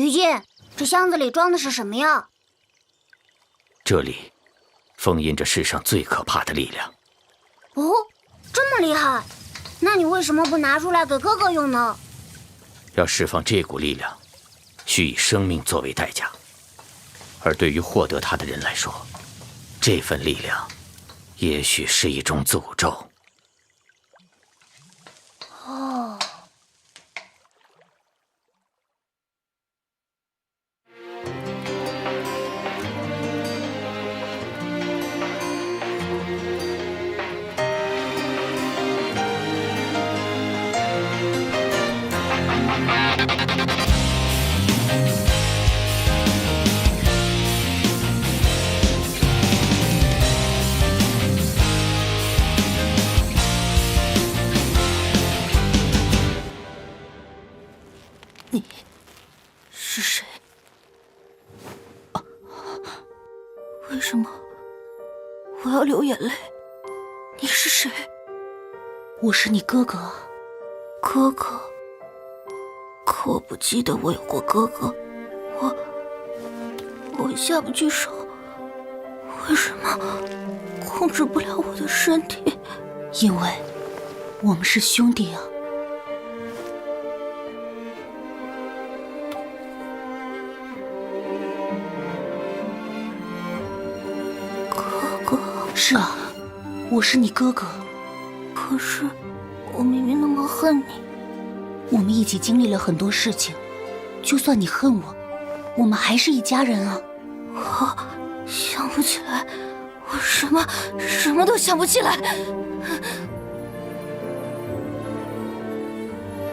于禁，这箱子里装的是什么呀？这里封印着世上最可怕的力量。哦，这么厉害？那你为什么不拿出来给哥哥用呢？要释放这股力量，需以生命作为代价。而对于获得它的人来说，这份力量，也许是一种诅咒。你哥哥，哥哥。可我不记得我有过哥哥，我我下不去手，为什么控制不了我的身体？因为我们是兄弟啊。哥哥是啊，我是你哥哥。可是恨你。我们一起经历了很多事情，就算你恨我，我们还是一家人啊。我想不起来，我什么什么都想不起来。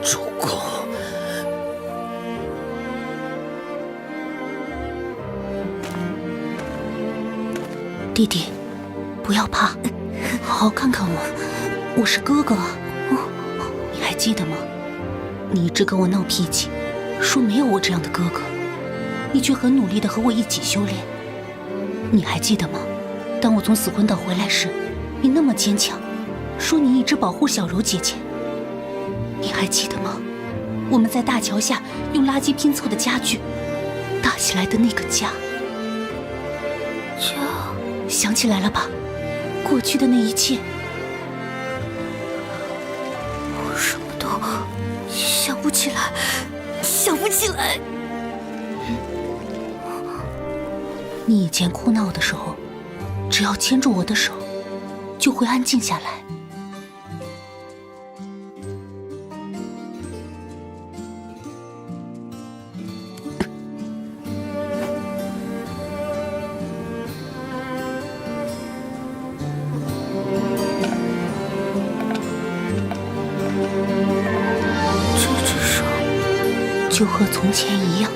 主公，弟弟。不要怕，好好看看我，我是哥哥啊！记得吗？你一直跟我闹脾气，说没有我这样的哥哥，你却很努力的和我一起修炼。你还记得吗？当我从死魂岛回来时，你那么坚强，说你一直保护小柔姐姐。你还记得吗？我们在大桥下用垃圾拼凑的家具，搭起来的那个家。家，想起来了吧？过去的那一切，不起来，想不起来。你以前哭闹的时候，只要牵住我的手，就会安静下来。就和从前一样，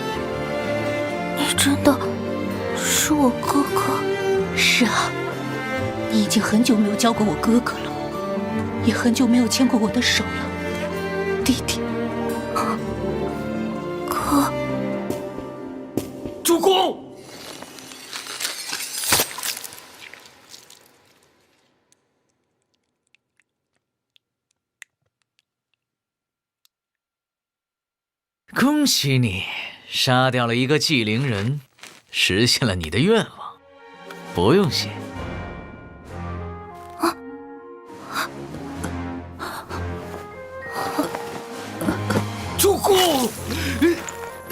你真的是我哥哥？是啊，你已经很久没有叫过我哥哥了，也很久没有牵过我的手了，恭喜你杀掉了一个祭灵人，实现了你的愿望，不用谢。啊主公，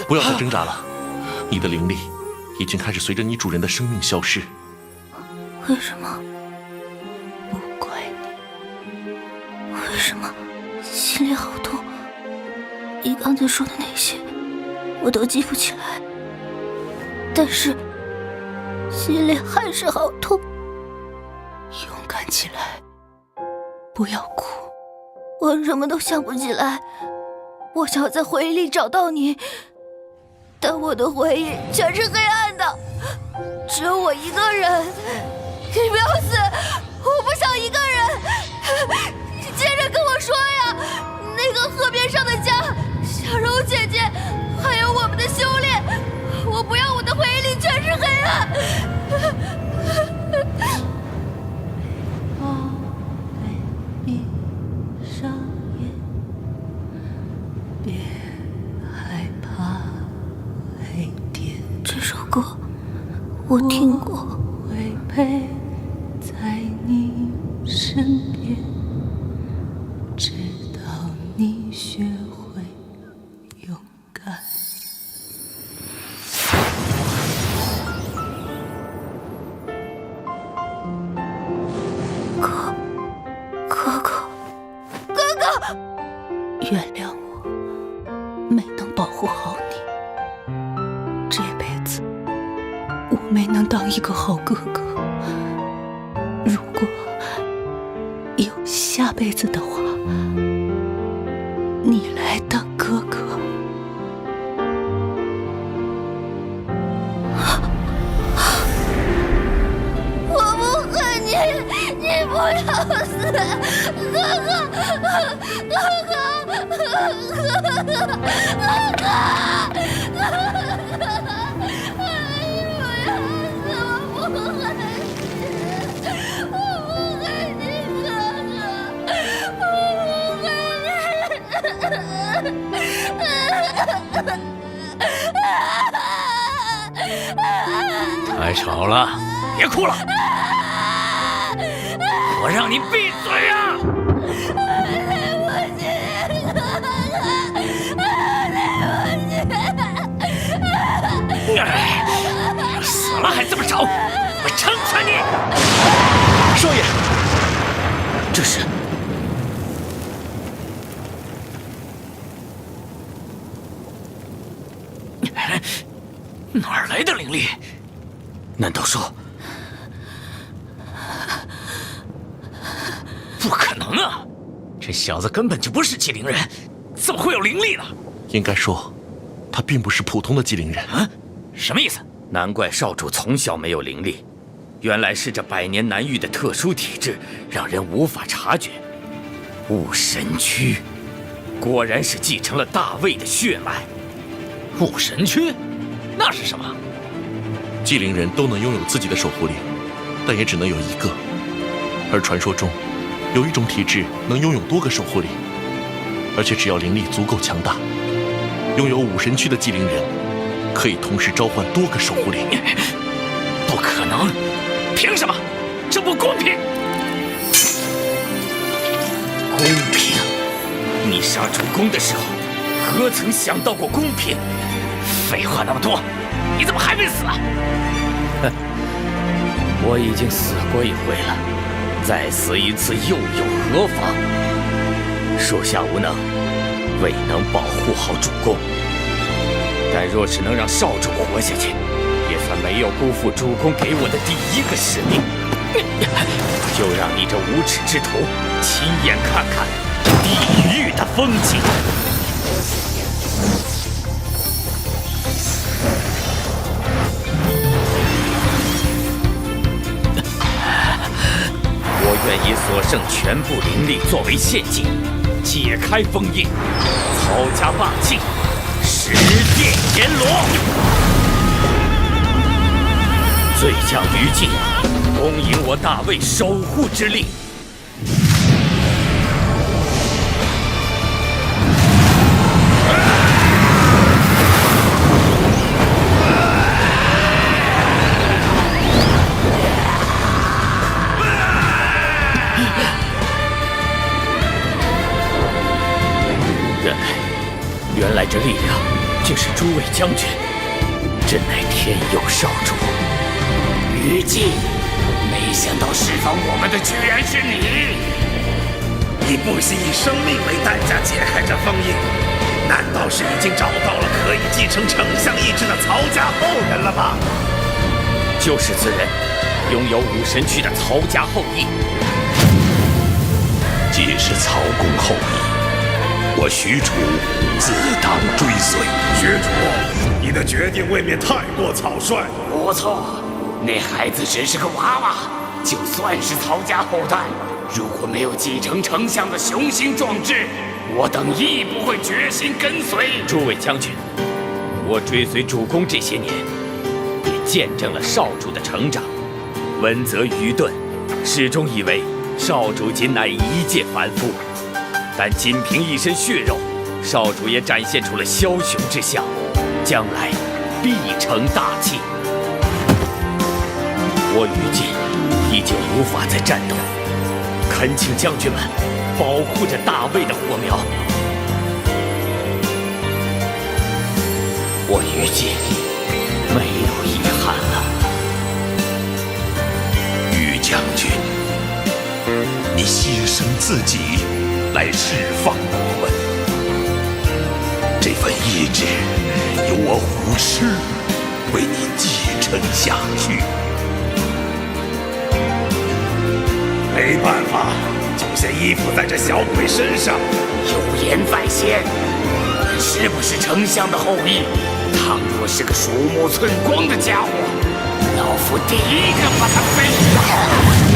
不要再挣扎了，你的灵力已经开始随着你主人的生命消失。为什么？不怪你。为什么心里好痛？你刚才说的那些，我都记不起来，但是心里还是好痛。勇敢起来，不要哭。我什么都想不起来，我想在回忆里找到你，但我的回忆全是黑暗的，只有我一个人。你不要死，我不想身边，孩子的太吵了，别哭了！我让你闭嘴呀、哎，死了还这么吵，我成全你！少爷，这是哪儿来的灵力？难道说不可能啊！这小子根本就不是纪灵人，怎么会有灵力呢？应该说，他并不是普通的纪灵人啊。什么意思？难怪少主从小没有灵力，原来是这百年难遇的特殊体质，让人无法察觉。雾神躯，果然是继承了大魏的血脉。雾神躯？那是什么？祭灵人都能拥有自己的守护灵，但也只能有一个。而传说中，有一种体质能拥有多个守护灵，而且只要灵力足够强大，拥有武神躯的纪灵人可以同时召唤多个守护灵。不可能！凭什么？这不公平！公平？你杀主公的时候，何曾想到过公平？废话那么多，你怎么还没死啊？我已经死过一回了，再死一次又有何妨？属下无能，未能保护好主公。但若是能让少主活下去，也算没有辜负主公给我的第一个使命。就让你这无耻之徒亲眼看看地狱的风景。愿以所剩全部灵力作为献祭，解开封印，曹家霸气，十殿阎罗。醉将余烬，恭迎我大魏守护之力。原来，原来这力量竟是诸位将军，真乃天佑少主。于禁，没想到释放我们的居然是你！你不惜以生命为代价解开这封印，难道是已经找到了可以继承丞相意志的曹家后人了吗？就是此人，拥有武神躯的曹家后裔。既是曹公我许褚自当追随。许褚，你的决定未免太过草率。不错，那孩子只是个娃娃，就算是曹家后代，如果没有继承丞相的雄心壮志，我等亦不会决心跟随。诸位将军，我追随主公这些年，也见证了少主的成长。温泽愚钝，始终以为少主仅乃一介凡夫，但仅凭一身血肉，少主也展现出了枭雄之相，将来必成大器。我于禁已经无法再战斗，恳请将军们保护着大魏的火苗。我于禁没有遗憾了。于将军，你牺牲自己来释放我们，这份意志由我虎师为你继承下去。没办法，就先依附在这小鬼身上。有言在先，你是不是丞相的后裔？倘若是个鼠目寸光的家伙，老夫第一个把他废了。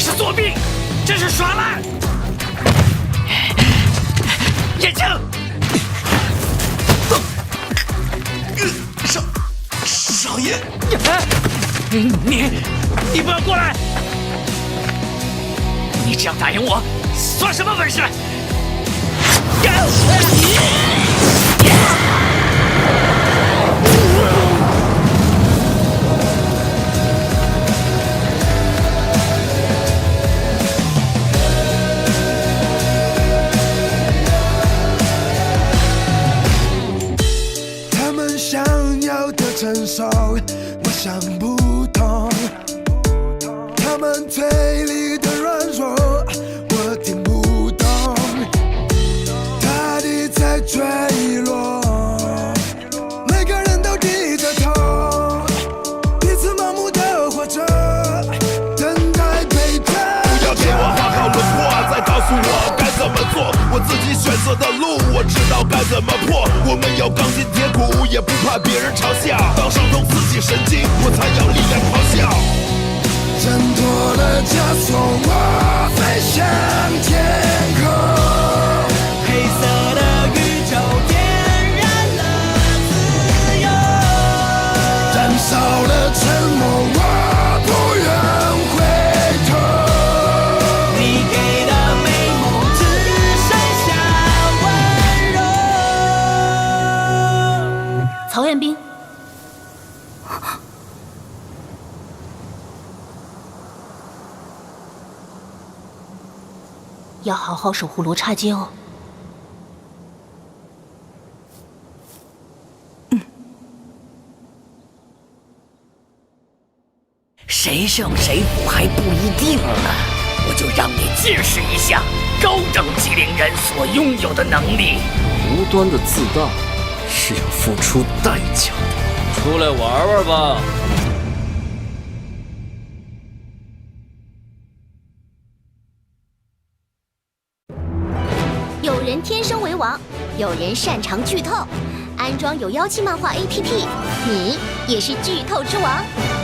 这是作弊，这是耍赖！眼睛，少少爷，你你不要过来！你这样打赢我，算什么本事？他想不自己选择的路，我知道该怎么破。我们有钢筋铁骨，也不怕别人嘲笑。当伤痛刺激神经，我才有力量咆哮。挣脱了枷锁，我飞向天空。要好好守护罗刹街哦。谁胜谁负还不一定呢，我就让你见识一下高等机灵人所拥有的能力。无端的自大是要付出代价的。出来玩玩吧。有人天生为王，有人擅长剧透。安装有妖气漫画 APP，你也是剧透之王。